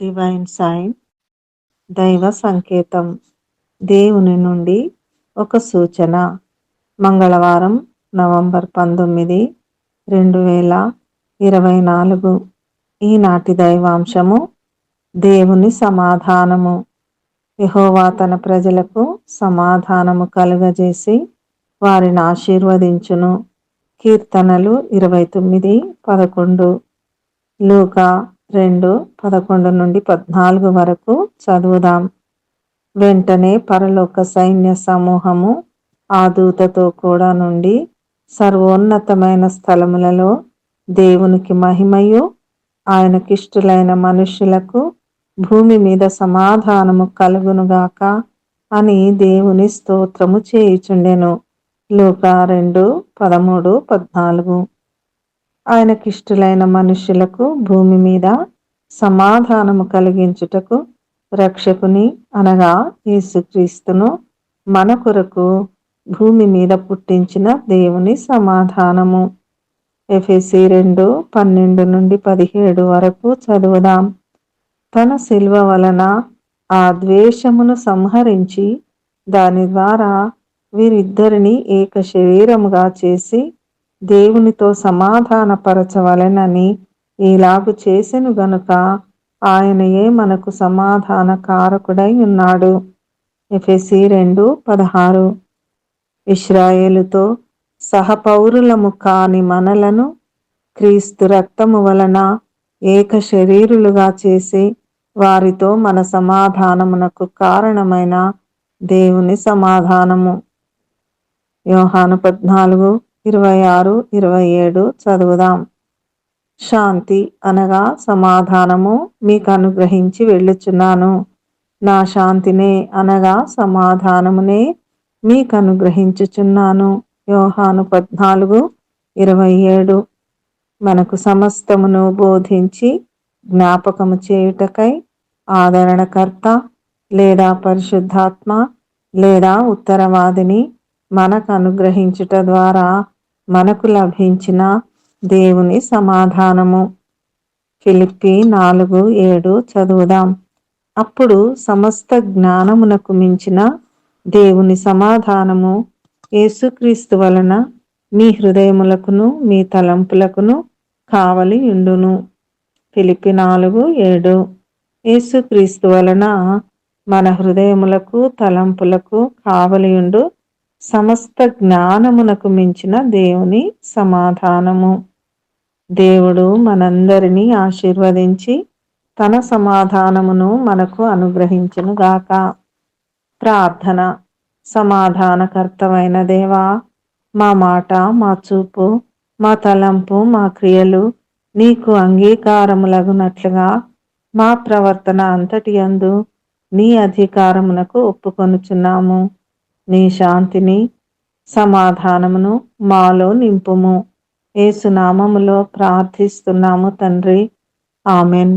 Divine sign దైవ సంకేతం దేవుని నుండి ఒక సూచన. మంగళవారం నవంబర్ పంతొమ్మిది రెండు వేల ఇరవై నాలుగు. ఈనాటి దైవాంశము దేవుని సమాధానము. యహోవా తన ప్రజలకు సమాధానము కలుగజేసి వారిని ఆశీర్వదించును. కీర్తనలు ఇరవై తొమ్మిది పదకొండు. లూకా రెండు పదకొండు నుండి పద్నాలుగు వరకు చదువుదాం. వెంటనే పరలోక సైన్య సమూహము ఆ దూతతో కూడా నుండి సర్వోన్నతమైన స్థలములలో దేవునికి మహిమయు ఆయనకిష్టులైన మనుష్యులకు భూమి మీద సమాధానము కలుగునుగాక అని దేవుని స్తోత్రము చేయుచుండెను. లూక రెండు పదమూడు పద్నాలుగు. ఆయనకిష్టులైన మనుష్యులకు భూమి మీద సమాధానము కలిగించుటకు రక్షకుని అనగా యేసుక్రీస్తును మన కొరకు భూమి మీద పుట్టించిన దేవుని సమాధానము. ఎఫ్ఎసి రెండు పన్నెండు నుండి పదిహేడు వరకు చదువుదాం. తన శిల్వ వలన ఆ ద్వేషమును సంహరించి దాని ద్వారా వీరిద్దరిని ఏక శరీరముగా చేసి దేవునితో సమాధానపరచవలెనని ఈలాగు చేసెను గనుక ఆయనయే మనకు సమాధాన కారకుడై ఉన్నాడు. ఎఫెసి రెండు పదహారు. ఇస్రాయేలుతో సహపౌరులము కాని మనలను క్రీస్తు రక్తము వలన ఏక శరీరులుగా చేసి వారితో మన సమాధానమునకు కారణమైన దేవుని సమాధానము. యోహాను పద్నాలుగు ఇరవై ఆరు ఇరవై ఏడు చదువుదాం. శాంతి అనగా సమాధానము మీకు అనుగ్రహించి వెళ్ళుచున్నాను. నా శాంతినే అనగా సమాధానమునే మీకు అనుగ్రహించుచున్నాను. యోహాను పద్నాలుగు ఇరవై ఏడు మనకు సమస్తమును బోధించి జ్ఞాపకము చేయుటకై ఆదరణకర్త లేదా పరిశుద్ధాత్మ లేదా ఉత్తరవాదిని మనకు అనుగ్రహించుట ద్వారా మనకు లభించిన దేవుని సమాధానము. ఫిలిప్పి నాలుగు ఏడు చదువుదాం. అప్పుడు సమస్త జ్ఞానమునకు మించిన దేవుని సమాధానము యేసుక్రీస్తు వలన మీ హృదయములకును మీ తలంపులకును కావలి ఉండును ఫిలిపి నాలుగు ఏడు. యేసుక్రీస్తు వలన మన హృదయములకు తలంపులకు కావలియుండు సమస్త జ్ఞానమునకు మించిన దేవుని సమాధానము. దేవుడు మనందరినీ ఆశీర్వదించి తన సమాధానమును మనకు అనుగ్రహించును గాక ప్రార్థన. సమాధానకర్తమైన దేవా మా మాట మా చూపు మా తలంపు మా క్రియలు నీకు అంగీకారములగునట్లుగా మా ప్రవర్తన అంతటి అందు నీ అధికారమునకు ఒప్పుకొనుచున్నాము. నీ శాంతిని సమాధానమును మాలో నింపుము. ఏసునామములో ప్రార్థిస్తున్నాము తండ్రి. ఆమెన్.